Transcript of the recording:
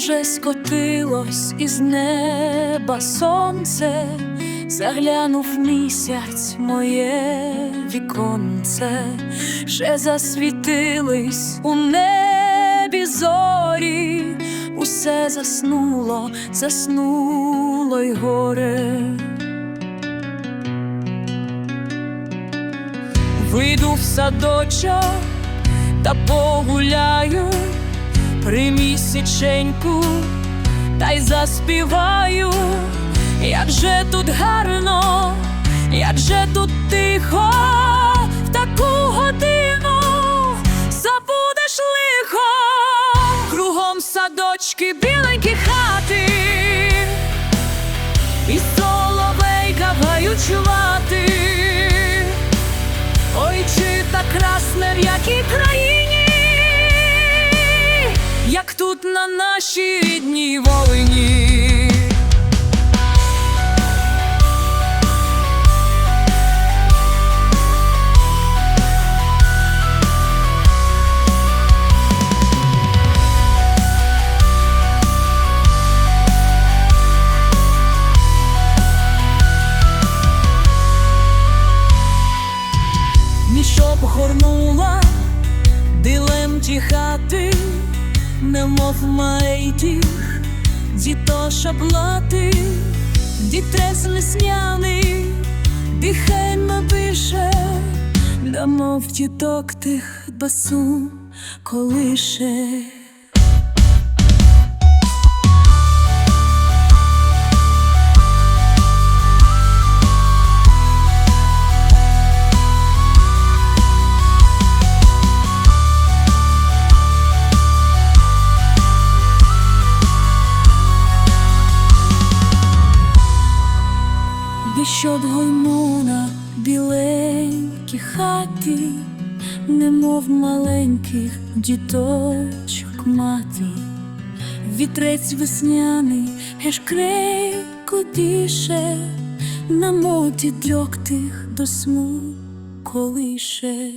Уже скотилось із неба сонце, заглянув місяць моє віконце, ще засвітились у небі зорі, усе заснуло, заснуло й горе. Вийду в садочок та погуляю при місяченьку та й заспіваю, як же тут гарно, як же тут тихо, в таку годину забудеш лихо, кругом садочки, біленькі хати, і соловейка гають чувати. Ой, чи так красне в якій країні, на нашій рідній Волині. Мішок горнула дилем ті хати, немов маятіх, діто блати, дітрес лесняний, дихайно пише, мов діток тих басу колише. Біщот гоймуна біленькі хаті, немов маленьких діточок мати, вітрець весняний, геш крейко діше, на моті дрьох тих до сму колише.